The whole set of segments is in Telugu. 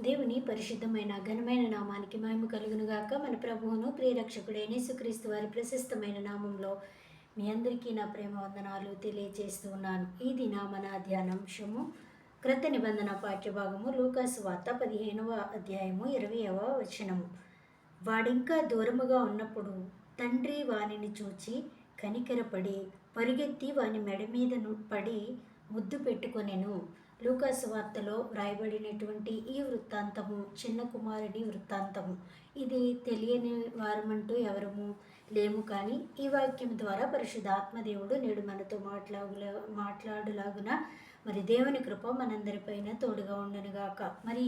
దేవుని పరిశుద్ధమైన ఘనమైన నామానికి మహిమ కలుగునుగాక. మన ప్రభువును ప్రియరక్షకుడైన సుక్రీస్తు వారి ప్రశస్తమైన నామంలో మీ అందరికీ నా ప్రేమ వందనాలు తెలియజేస్తూ ఉన్నాను. ఇది నా మన ధ్యానాంశము క్రత నిబంధన పాఠ్యభాగము లూకాసు వార్త పదిహేనవ అధ్యాయము ఇరవైవ వచనము. వాడింకా దూరముగా ఉన్నప్పుడు తండ్రి వానిని చూచి కనికరపడి పరిగెత్తి వాని మెడ మీద పడి ముద్దు పెట్టుకొనెను. లూకాసు వార్తలో వ్రాయబడినటువంటి ఈ వృత్తాంతము చిన్న కుమారుడి వృత్తాంతము. ఇది తెలియని వారమంటూ ఎవరము లేము కానీ ఈ వాక్యం ద్వారా పరిశుద్ధాత్మ ఆత్మదేవుడు నేడు మనతో మాట్లాడులా మాట్లాడులాగున మరి దేవుని కృప మనందరిపైన తోడుగా ఉండనుగాక మరి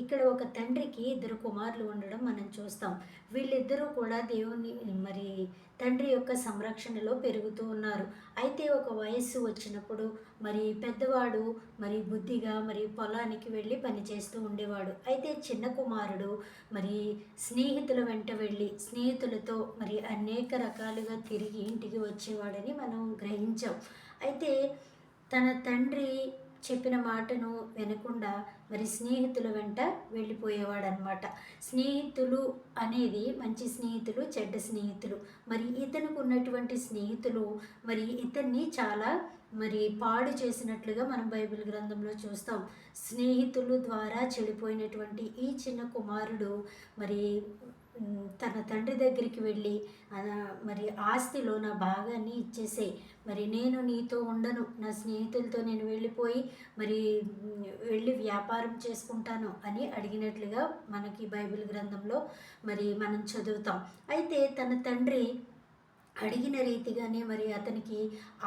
ఇక్కడ ఒక తండ్రికి ఇద్దరు కుమారులు ఉండడం మనం చూస్తాం. వీళ్ళిద్దరూ కూడా దేవుని మరి తండ్రి యొక్క సంరక్షణలో పెరుగుతూ ఉన్నారు. అయితే ఒక వయస్సు వచ్చినప్పుడు మరి పెద్దవాడు మరి బుద్ధిగా మరి పొలానికి వెళ్ళి పనిచేస్తూ ఉండేవాడు. అయితే చిన్న కుమారుడు మరి స్నేహితుల వెంట వెళ్ళి స్నేహితులతో మరి అనేక రకాలుగా తిరిగి ఇంటికి వచ్చేవాడని మనం గ్రహించాం. అయితే తన తండ్రి చెప్పిన మాటను వినకుండా మరి స్నేహితుల వెంట వెళ్ళిపోయేవాడనమాట స్నేహితులు అనేది మంచి స్నేహితులు చెడ్డ స్నేహితులు. మరి ఇతనికి ఉన్నటువంటి స్నేహితులు మరి ఇతన్ని చాలా మరి పాడు చేసినట్లుగా మనం బైబిల్ గ్రంథంలో చూస్తాం. స్నేహితులు ద్వారా చెడిపోయినటువంటి ఈ చిన్న కుమారుడు మరి తన తండ్రి దగ్గరికి వెళ్ళి మరి ఆస్తిలో నా భాగాన్ని ఇచ్చేసే మరి నేను నీతో ఉండను. నా స్నేహితులతో నేను వెళ్ళిపోయి మరి వెళ్ళి వ్యాపారం చేసుకుంటాను అని అడిగినట్లుగా మనకి బైబిల్ గ్రంథంలో మరి మనం చదువుతాం. అయితే తన తండ్రి అడిగిన రీతిగానే మరి అతనికి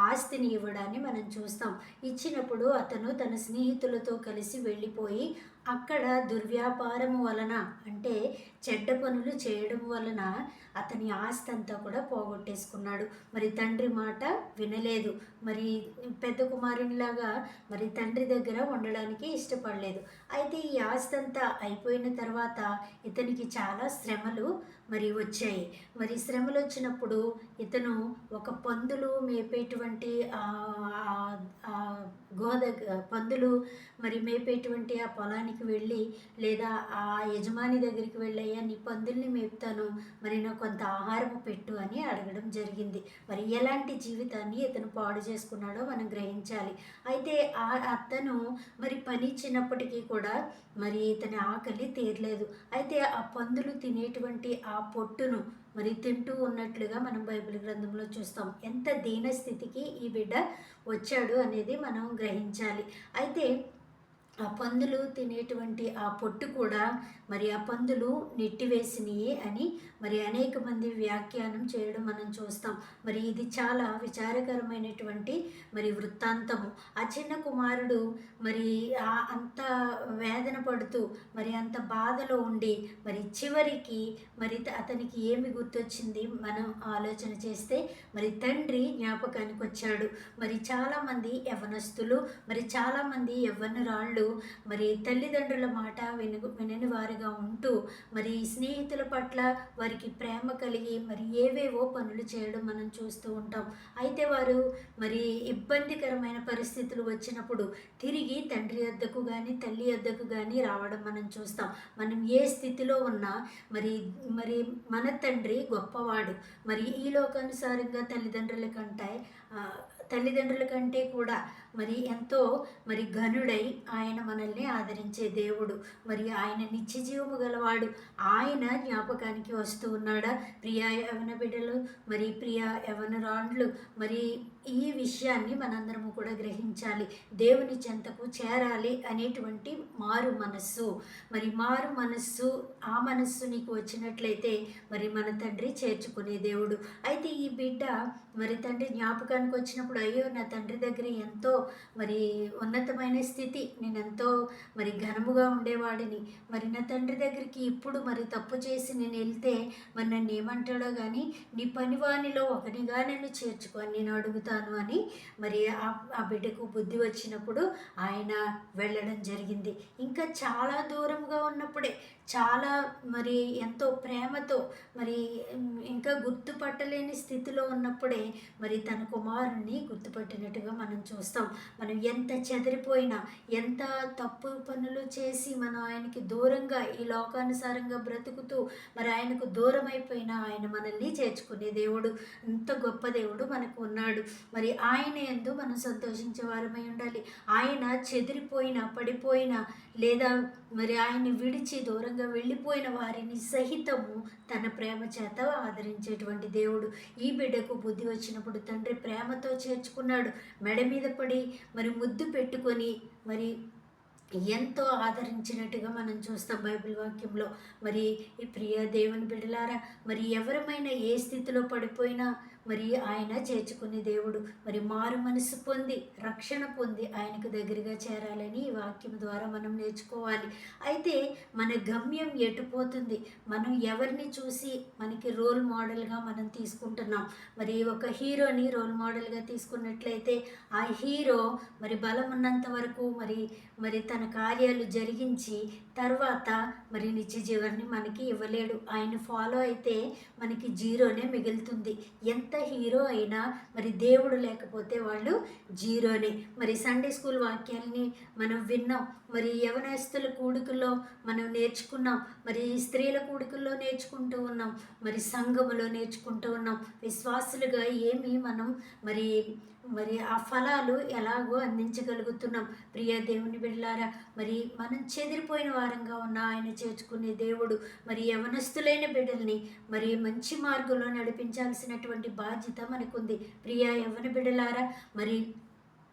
ఆస్తిని ఇవ్వడాన్ని మనం చూస్తాం. ఇచ్చినప్పుడు అతను తన స్నేహితులతో కలిసి వెళ్ళిపోయి అక్కడ దుర్వ్యాపారము వలన అంటే చెడ్డ పనులు చేయడం వలన అతని ఆస్తి అంతా కూడా పోగొట్టేసుకున్నాడు. మరి తండ్రి మాట వినలేదు. మరి పెద్ద కుమారునిలాగా మరి తండ్రి దగ్గర ఉండడానికి ఇష్టపడలేదు. అయితే ఈ ఆస్తి అంతా అయిపోయిన తర్వాత ఇతనికి చాలా శ్రమలు మరి వచ్చాయి. మరి శ్రమలు వచ్చినప్పుడు ఇతను ఒక పందులు మేపేటువంటి గోద పందులు మరి మేపేటువంటి ఆ పొలానికి వెళ్ళి లేదా ఆ యజమాని దగ్గరికి వెళ్ళయ్యా నీ పందుల్ని మేపుతాను మరి నాకు కొంత ఆహారం పెట్టు అని అడగడం జరిగింది. మరి ఎలాంటి జీవితాన్ని ఇతను పాడు చేసుకున్నాడో మనం గ్రహించాలి. అయితే ఆ అతను మరి పని ఇచ్చినప్పటికీ కూడా మరి ఇతని ఆకలి తీరలేదు. అయితే ఆ పందులు తినేటువంటి ఆ పొట్టును మరి తింటూ ఉన్నట్లుగా మనం బైబిల్ గ్రంథంలో చూస్తాం. ఎంత దీన స్థితికి ఈ బిడ్డ వచ్చాడు అనేది మనం గ్రహించాలి. అయితే ఆ పందులు తినేటువంటి ఆ పొట్టు కూడా మరి ఆ పందులు నెట్టివేసినవి అని మరి అనేక మంది వ్యాఖ్యానం చేయడం మనం చూస్తాం. మరి ఇది చాలా విచారకరమైనటువంటి మరి వృత్తాంతము. ఆ చిన్న కుమారుడు మరి ఆ అంత వేదన పడుతూ మరి అంత బాధలో ఉండి మరి చివరికి మరి అతనికి ఏమి గుర్తొచ్చింది మనం ఆలోచన చేస్తే మరి తండ్రి జ్ఞాపకానికి వచ్చాడు. మరి చాలామంది యవనస్తులు మరి చాలామంది యవ్వనురాళ్ళు మరి తల్లిదండ్రుల మాట విను వినని వారిగా ఉంటూ మరి స్నేహితుల పట్ల వారికి ప్రేమ కలిగి మరి ఏవేవో పనులు చేయడం మనం చూస్తూ ఉంటాం. అయితే వారు మరి ఇబ్బందికరమైన పరిస్థితులు వచ్చినప్పుడు తిరిగి తండ్రి వద్దకు కానీ తల్లి వద్దకు కానీ రావడం మనం చూస్తాం. మనం ఏ స్థితిలో ఉన్నా మరి మరి మన తండ్రి గొప్పవాడు. మరి ఈ లోకానుసారంగా తల్లిదండ్రుల కంటే తల్లిదండ్రుల కంటే కూడా మరి ఎంతో మరి ఘనుడై ఆయన మనల్ని ఆదరించే దేవుడు. మరి ఆయన నిత్య జీవము గలవాడు. ఆయన జ్ఞాపకానికి వస్తూ ఉన్నాడా? ప్రియా యవన బిడ్డలు మరి ప్రియా యవనరాండ్లు మరి ఈ విషయాన్ని మనందరము కూడా గ్రహించాలి. దేవుని చెంతకు చేరాలి అనేటువంటి మారు మనస్సు. మరి మారు మనస్సు ఆ మనస్సు నీకు వచ్చినట్లయితే మరి మన తండ్రి చేర్చుకునే దేవుడు. అయితే ఈ బిడ్డ మరి తండ్రి జ్ఞాపకానికి వచ్చినప్పుడు అయ్యో నా తండ్రి దగ్గర ఎంతో మరి ఉన్నతమైన స్థితి నేను ఎంతో మరి ఘనముగా ఉండేవాడిని. మరి నా తండ్రి దగ్గరికి ఇప్పుడు మరి తప్పు చేసి నేను వెళ్తే మరి నన్ను ఏమంటాడో కానీ నీ పనివానిలో ఒకనిగా నన్ను చేర్చుకొని నేను అడుగుతాను. అని మరి ఆ ఆ బిడ్డకు బుద్ధి వచ్చినప్పుడు ఆయన వెళ్ళడం జరిగింది. ఇంకా చాలా దూరంగా ఉన్నప్పుడే చాలా మరి ఎంతో ప్రేమతో మరి ఇంకా గుర్తుపట్టలేని స్థితిలో ఉన్నప్పుడే మరి తన కుమారుణ్ణి గుర్తుపట్టినట్టుగా మనం చూస్తాం. మనం ఎంత చెదిరిపోయినా ఎంత తప్పు పనులు చేసి మనం ఆయనకి దూరంగా ఈ లోకానుసారంగా బ్రతుకుతూ మరి ఆయనకు దూరం అయిపోయినా ఆయన మనల్ని చేర్చుకునే దేవుడు అంత గొప్ప దేవుడు మనకు ఉన్నాడు. మరి ఆయన ఎందు మనం సంతోషించే వారమై ఉండాలి. ఆయన చెదిరిపోయిన పడిపోయిన లేదా మరి ఆయన్ని విడిచి దూరంగా వెళ్ళిపోయిన వారిని సహితము తన ప్రేమ చేత ఆదరించేటువంటి దేవుడు. ఈ బిడ్డకు బుద్ధి వచ్చినప్పుడు తండ్రి ప్రేమతో చేర్చుకున్నాడు. మెడ మీద పడి మరి ముద్దు పెట్టుకొని మరి ఎంతో ఆదరించినట్టుగా మనం చూస్తాం బైబిల్ వాక్యంలో. మరి ఈ ప్రియ దేవుని బిడ్డలారా మరి ఎవరమైనా ఏ స్థితిలో పడిపోయినా మరి ఆయన చేర్చుకునే దేవుడు. మరి మారు మనసు పొంది రక్షణ పొంది ఆయనకు దగ్గరగా చేరాలని ఈ వాక్యం ద్వారా మనం నేర్చుకోవాలి. అయితే మన గమ్యం ఎటుపోతుంది మనం ఎవరిని చూసి మనకి రోల్ మోడల్గా మనం తీసుకుంటున్నాం? మరి ఒక హీరోని రోల్ మోడల్గా తీసుకున్నట్లయితే ఆ హీరో మరి బలం ఉన్నంత వరకు మరి మరి తన కార్యాలు జరిగించి తర్వాత మరి నిత్య జీవన్ని మనకి ఇవ్వలేడు. ఆయన ఫాలో అయితే మనకి జీరోనే మిగులుతుంది. ఎంత హీరో అయినా మరి దేవుడు లేకపోతే వాళ్ళు జీరోనే. మరి సండే స్కూల్ వాక్యాల్ని మనం విన్నాం. మరి యవనస్తుల కూడుకుల్లో మనం నేర్చుకున్నాం. మరి స్త్రీల కూడుకుల్లో నేర్చుకుంటూ ఉన్నాం. మరి సంఘములో నేర్చుకుంటూ ఉన్నాం. విశ్వాసులుగా ఏమి మనం మరి మరి ఆ ఫలాలు ఎలాగో అందించగలుగుతున్నాం. ప్రియ దేవుని బిడ్డలారా మరి మనం చెదిరిపోయిన వారంగా ఉన్న ఆయన చేర్చుకునే దేవుడు మరి యవనస్తులైన బిడ్డల్ని మరి మంచి మార్గంలో నడిపించాల్సినటువంటి బాధ్యత మనకుంది. ప్రియ యవన బిడ్డలారా మరి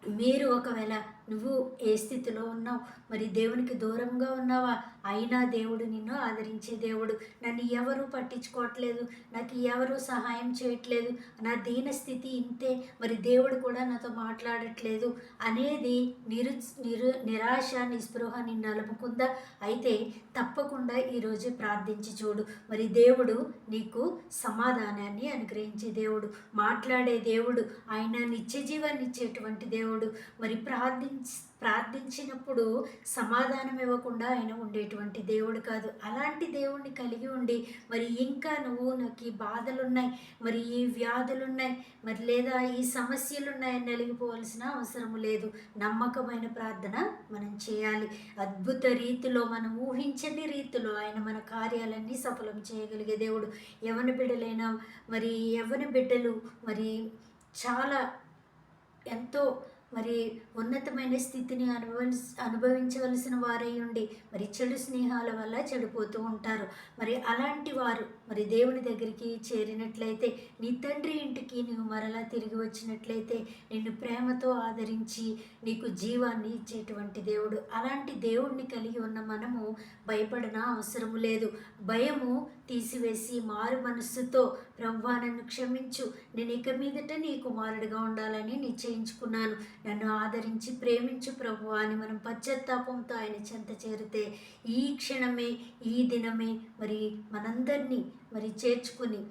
మీరు ఒకవేళ నువ్వు ఏ స్థితిలో ఉన్నావు? మరి దేవునికి దూరంగా ఉన్నావా? అయినా దేవుడు నిన్ను ఆదరించే దేవుడు. నన్ను ఎవరు పట్టించుకోవట్లేదు. నాకు ఎవరు సహాయం చేయట్లేదు. నా దీన స్థితి ఇంతే. మరి దేవుడు కూడా నాతో మాట్లాడట్లేదు. అనేది నిరు నిరు నిరాశ నిస్పృహ నిన్ను అలుపుకుందా అయితే తప్పకుండా ఈరోజు ప్రార్థించి చూడు. మరి దేవుడు నీకు సమాధానాన్ని అనుగ్రహించే దేవుడు. మాట్లాడే దేవుడు. ఆయన నిత్య జీవాన్ని ఇచ్చేటువంటి దేవుడు. మరి ప్రార్థి ప్రార్థించినప్పుడు సమాధానం ఇవ్వకుండా ఆయన ఉండేటువంటి దేవుడు కాదు. అలాంటి దేవుణ్ణి కలిగి ఉండి మరి ఇంకా నువ్వు నాకు ఈ బాధలున్నాయి మరి ఈ వ్యాధులున్నాయి మరి లేదా ఈ సమస్యలున్నాయని నలిగిపోవలసిన అవసరం లేదు. నమ్మకమైన ప్రార్థన మనం చేయాలి. అద్భుత రీతిలో మనం ఊహించని రీతిలో ఆయన మన కార్యాలన్నీ సఫలం చేయగలిగే దేవుడు. ఎవరి బిడ్డలైనా మరి ఎవరి బిడ్డలు మరి చాలా ఎంతో మరి ఉన్నతమైన స్థితిని అనుభవి అనుభవించవలసిన వారై ఉండి మరి చెడు స్నేహాల వల్ల చెడిపోతూ ఉంటారు. మరి అలాంటి వారు మరి దేవుని దగ్గరికి చేరినట్లయితే నీ తండ్రి ఇంటికి నువ్వు మరలా తిరిగి వచ్చినట్లయితే నిన్ను ప్రేమతో ఆదరించి నీకు జీవాన్ని ఇచ్చేటువంటి దేవుడు. అలాంటి దేవుడిని కలిగి ఉన్న మనము భయపడన అవసరము లేదు. భయము తీసివేసి మారు మనస్సుతో ప్రవ్వా నన్ను క్షమించు. నేను ఇక మీదట నీ కుమారుడిగా ఉండాలని నిశ్చయించుకున్నాను. నన్ను ఆదరించి ప్రేమించు ప్రభు అని మనం పశ్చాత్తాపంతో ఆయన చెంత చేరితే ఈ క్షణమే ఈ దినమే మరి మనందరినీ మరి చేర్చుకుని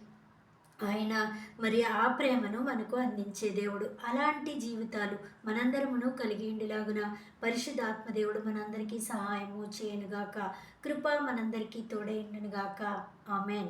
ఆయన మరి ఆ ప్రేమను మనకు అందించే దేవుడు. అలాంటి జీవితాలు మనందరమును కలిగి ఉండేలాగున పరిశుద్ధాత్మ దేవుడు మనందరికీ సహాయము చేయనుగాక. కృప మనందరికీ తోడైండునుగాక ఆమెన్.